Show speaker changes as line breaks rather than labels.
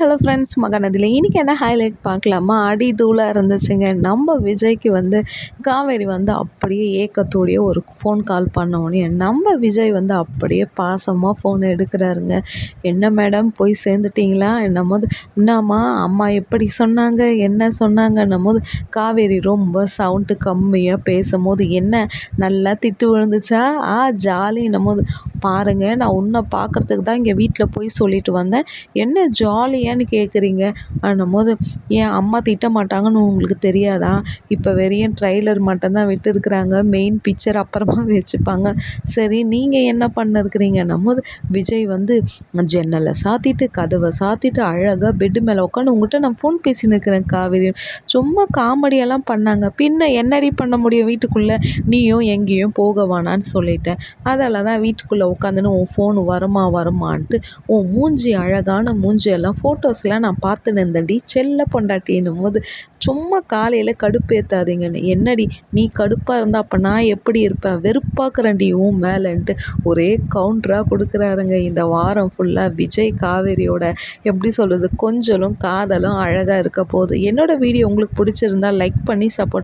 Hello friends மகனதில் இன்றைக்கி என்ன highlight பார்க்கலாமா? அடி தூளாக இருந்துச்சுங்க. நம்ம விஜய்க்கு வந்து காவேரி வந்து அப்படியே ஏக்கத்தோடைய ஒரு ஃபோன் கால் பண்ண உடனே நம்ம விஜய் வந்து அப்படியே பாசமாக ஃபோன் எடுக்கிறாருங்க. என்ன மேடம் போய் சேர்ந்துட்டிங்களா? என்னும் போது என்னம்மா அம்மா எப்படி சொன்னாங்க? என்ன சொன்னாங்கன்னும் போது காவேரி ரொம்ப சவுண்டு கம்மியாக பேசும்போது என்ன நல்லா திட்டு விழுந்துச்சா? ஆ ஜாலின்னும் போது பாருங்கள் நான் உன்னை பார்க்குறதுக்கு தான் இங்கே வீட்டில் போய் சொல்லிட்டு வந்தேன். என்ன ஜாலியாக ஏன்னு கேட்குறீங்க அன்னும் போது ஏன் அம்மா திட்ட மாட்டாங்கன்னு உங்களுக்கு தெரியாதா? இப்போ வெறும் ட்ரைலர் மட்டும்தான் விட்டுருக்குறாங்க. மெயின் பிக்சர் அப்புறமா வச்சுப்பாங்க. சரி நீங்கள் என்ன பண்ணிருக்கிறீங்கன்னும் போது விஜய் வந்து ஜன்னலை சாத்திட்டு கதவை சாத்திட்டு அழகாக பெட்டு மேலே உட்காந்து உங்கள்கிட்ட நான் ஃபோன் பேசின்னு இருக்கிறேன் காவேரி. சும்மா காமெடியெல்லாம் பண்ணாங்க. பின்ன என்னடி பண்ண முடியும் வீட்டுக்குள்ளே? நீயும் எங்கேயும் போக வேணான்னு சொல்லிட்டேன். அதில் தான் வீட்டுக்குள்ளே உட்காந்துன்னு உன் ஃபோன் வருமா வருமான்ட்டு உன் மூஞ்சி அழகான மூஞ்சியெல்லாம் ஃபோட்டோ ஃபோட்டோஸ்லாம் நான் பார்த்துன்னு இருந்தேன்டி. செல்ல பொண்டாட்டின்னும் போது சும்மா காலையில் கடுப்பேற்றாதீங்கன்னு என்னடி நீ கடுப்பாக இருந்தால் அப்போ நான் எப்படி இருப்பேன்? வெறுப்பாக்குறேன்டி உன் மேலேன்ட்டு. ஒரே கவுண்டராக கொடுக்குறாருங்க. இந்த வாரம் ஃபுல்லாக விஜய் காவேரியோட எப்படி சொல்கிறது கொஞ்சலும் காதலும் அழகாக இருக்க போகுது. என்னோடய வீடியோ உங்களுக்கு பிடிச்சிருந்தா லைக் பண்ணி சப்போர்ட்